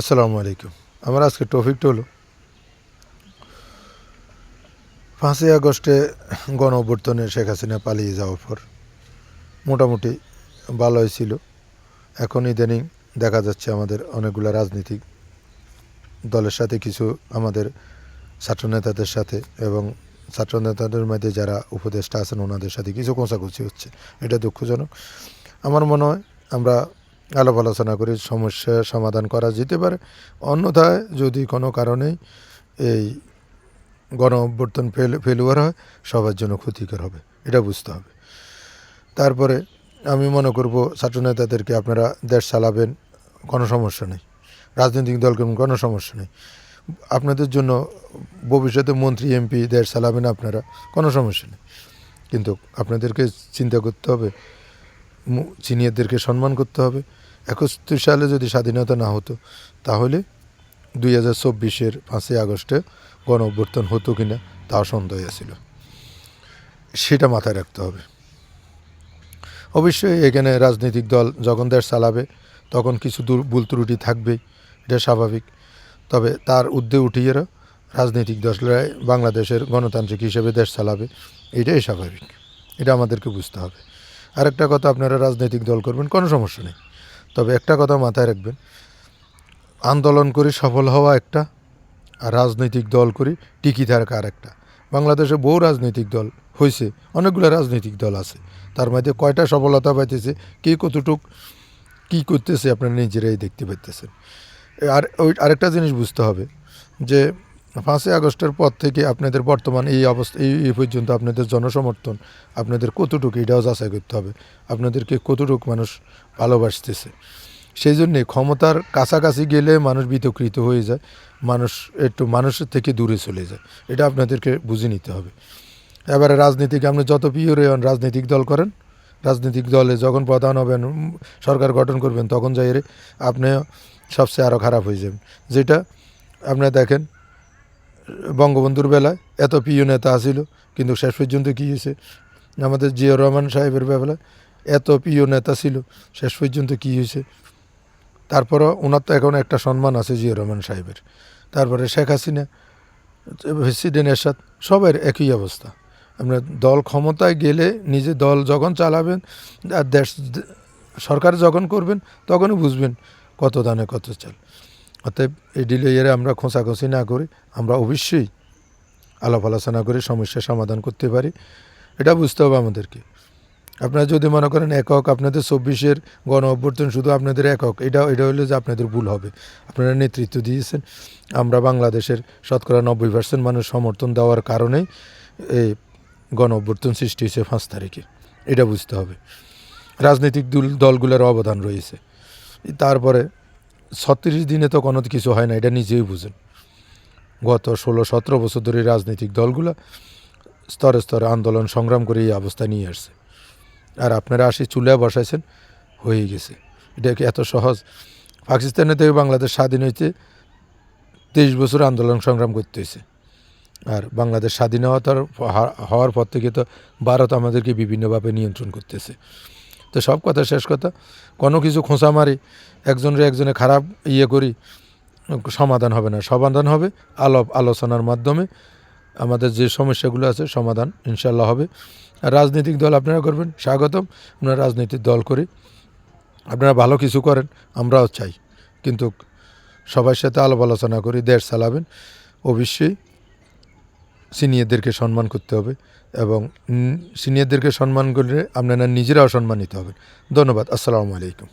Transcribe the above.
আসসালামু আলাইকুম। আমার আজকে টপিকটা হলো পাঁচই আগস্টে গণ অভ্যর্থনে শেখ হাসিনা পালিয়ে যাওয়ার পর মোটামুটি ভালো হয়েছিল এখন ইদানিং দেখা যাচ্ছে আমাদের অনেকগুলো রাজনীতিক দলের সাথে কিছু আমাদের ছাত্রনেতাদের সাথে এবং ছাত্রনেতাদের মধ্যে যারা উপদেষ্টা আছেন, ওনাদের সাথে কিছু কোঁচাকুচি হচ্ছে। এটা দুঃখজনক। আমার মনে হয় আমরা আলাপ আলোচনা করে সমস্যার সমাধান করা যেতে পারে। অন্যথায় যদি কোনো কারণেই এই গণ অভ্যর্থন ফেল, ফেলুয়ার হয়, সবার জন্য ক্ষতিকর হবে, এটা বুঝতে হবে। তারপরে আমি মনে করব ছাত্রনেতাদেরকে আপনারা দেশ চালাবেন, কোনো সমস্যা নেই। রাজনৈতিক দলকে কোনো সমস্যা নেই। আপনাদের জন্য ভবিষ্যতে মন্ত্রী, এমপি দেশ চালাবেন আপনারা, কোনো সমস্যা নেই। কিন্তু আপনাদেরকে চিন্তা করতে হবে সিনিয়রদেরকে সম্মান করতে হবে। একাত্তর সালে যদি স্বাধীনতা না হতো, তাহলে দুই হাজার চব্বিশের পাঁচই আগস্টে গণ অভ্যর্থন হতো কি না তা সন্দেহ ছিল। সেটা মাথায় রাখতে হবে। অবশ্যই এখানে রাজনৈতিক দল যখন দেশ চালাবে, তখন কিছু দূর, ভুল ত্রুটি থাকবেই এটা স্বাভাবিক। তবে তার ঊর্ধ্বে উঠিয়ে রাজনৈতিক দলরাই বাংলাদেশের গণতান্ত্রিক হিসেবে দেশ চালাবে, এটাই স্বাভাবিক। এটা আমাদেরকে বুঝতে হবে। আরেকটা কথা আপনারা রাজনৈতিক দল করবেন, কোনো সমস্যা নেই। তবে একটা কথা মাথায় রাখবেন, আন্দোলন করে সফল হওয়া একটা, আর রাজনৈতিক দল করি টিকি থাকা আর একটা। বাংলাদেশে বহু রাজনৈতিক দল হয়েছে অনেকগুলো রাজনৈতিক দল আছে। তার মধ্যে কয়টা সফলতা পাইতেছে, কে কতটুক কী করতেছে, আপনারা নিজেরাই দেখতে পাইতেছেন। আর ওই আরেকটা জিনিস বুঝতে হবে যে পাঁচই আগস্টের পর থেকে আপনাদের বর্তমান এই অবস্থা, এই পর্যন্ত আপনাদের জনসমর্থন, আপনাদের কতটুকু এটাও যাচাই করতে হবে। আপনাদেরকে কতটুকু মানুষ ভালোবাসতেছে। সেই জন্যে ক্ষমতার কাছাকাছি গেলে মানুষ বিতকৃত হয়ে যায়, মানুষ একটু মানুষের থেকে দূরে চলে যায়। এটা আপনাদেরকে বুঝে নিতে হবে। এবারে রাজনীতিক আপনি যত পিওরে হন রাজনৈতিক দল করেন। রাজনৈতিক দলে যখন প্রধান হবেন সরকার গঠন করবেন, তখন যাই আপনি সবচেয়ে আরও খারাপ হয়ে যাবেন। যেটা আপনি দেখেন বঙ্গবন্ধুর বেলায় এত প্রিয় নেতা আসিল কিন্তু শেষ পর্যন্ত কী হয়েছে? আমাদের জিয়া রহমান সাহেবের বেলায় এত প্রিয় নেতা ছিল, শেষ পর্যন্ত কী হয়েছে? তারপরও ওনার তো এখন একটা সম্মান আছে জিয়া রহমান সাহেবের। তারপরে শেখ হাসিনা, প্রেসিডেন্ট এরশাদ সবার একই অবস্থা। আপনার দল ক্ষমতায় গেলে নিজে দল যখন চালাবেন আর দেশ, সরকার যখন করবেন, তখনই বুঝবেন কত দানে কত চাল। অতএব এই ডিলেয়ারে আমরা খোঁচাখুচি না করি, আমরা অবশ্যই আলাপ আলোচনা করে সমস্যার সমাধান করতে পারি। এটা বুঝতে হবে আমাদেরকে। আপনারা যদি মনে করেন একক, আপনাদের চব্বিশের গণ অভ্যর্থন শুধু আপনাদের একক, এটা এটা হলে যে আপনাদের ভুল হবে। আপনারা নেতৃত্ব দিয়েছেন। আমরা বাংলাদেশের শতকরা নব্বই পার্সেন্ট মানুষ সমর্থন দেওয়ার কারণেই এই গণ অভ্যর্থন সৃষ্টি হয়েছে পাঁচ তারিখে। এটা বুঝতে হবে। রাজনৈতিক দল, দলগুলোর অবদান রয়েছে। তারপরে ছত্রিশ দিনে তো কোনো কিছু হয় না, এটা নিজেই বুঝেন। গত ষোলো, সতেরো বছর ধরে রাজনৈতিক দলগুলো স্তরে স্তরে আন্দোলন সংগ্রাম করে এই অবস্থা নিয়ে আসছে। আর আপনারা আসি চুলায় বসাইছেন, হয়ে গেছে। এটা কি এত সহজ? পাকিস্তানে থেকে বাংলাদেশ স্বাধীন হইতে তেইশ বছর আন্দোলন সংগ্রাম করতে হয়েছে আর বাংলাদেশ স্বাধীন হওয়া তার হা- হওয়ার পর থেকে তো ভারত আমাদেরকে বিভিন্নভাবে নিয়ন্ত্রণ করতেছে। তো সব কথা শেষ কথা। কোনো কিছু খোঁচা মারি, একজনের একজনে খারাপ ইয়ে করি, সমাধান হবে না। সমাধান হবে আলাপ আলোচনার মাধ্যমে। আমাদের যে সমস্যাগুলো আছে সমাধান ইনশাল্লাহ হবে। আর রাজনৈতিক দল আপনারা করবেন, স্বাগতম। আপনারা রাজনৈতিক দল করি। আপনারা ভালো কিছু করেন, আমরাও চাই। কিন্তু সবার সাথে আলাপ আলোচনা করি, দেশ চালাবেন। অবশ্যই সিনিয়রদেরকে সম্মান করতে হবে এবং সিনিয়রদেরকে সম্মান করলে আপনারা নিজেরাও সম্মানিত হবেন। ধন্যবাদ। আসসালামু আলাইকুম।